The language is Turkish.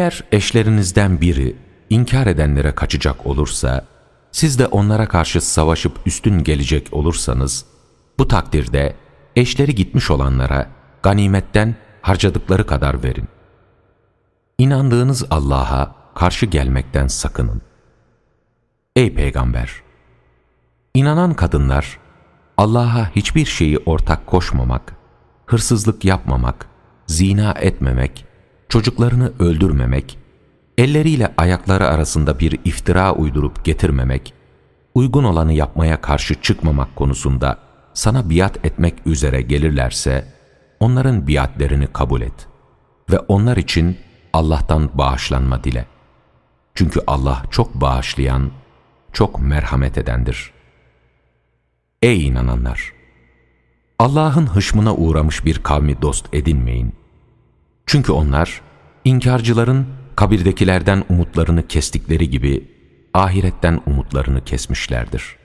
Eğer eşlerinizden biri inkar edenlere kaçacak olursa, siz de onlara karşı savaşıp üstün gelecek olursanız, bu takdirde eşleri gitmiş olanlara ganimetten harcadıkları kadar verin. İnandığınız Allah'a karşı gelmekten sakının. Ey Peygamber! İnanan kadınlar, Allah'a hiçbir şeyi ortak koşmamak, hırsızlık yapmamak, zina etmemek, çocuklarını öldürmemek, elleriyle ayakları arasında bir iftira uydurup getirmemek, uygun olanı yapmaya karşı çıkmamak konusunda sana biat etmek üzere gelirlerse, onların biatlerini kabul et ve onlar için Allah'tan bağışlanma dile. Çünkü Allah çok bağışlayan, çok merhamet edendir. Ey inananlar! Allah'ın hışmına uğramış bir kavmi dost edinmeyin. Çünkü onlar, inkarcıların kabirdekilerden umutlarını kestikleri gibi, ahiretten umutlarını kesmişlerdir.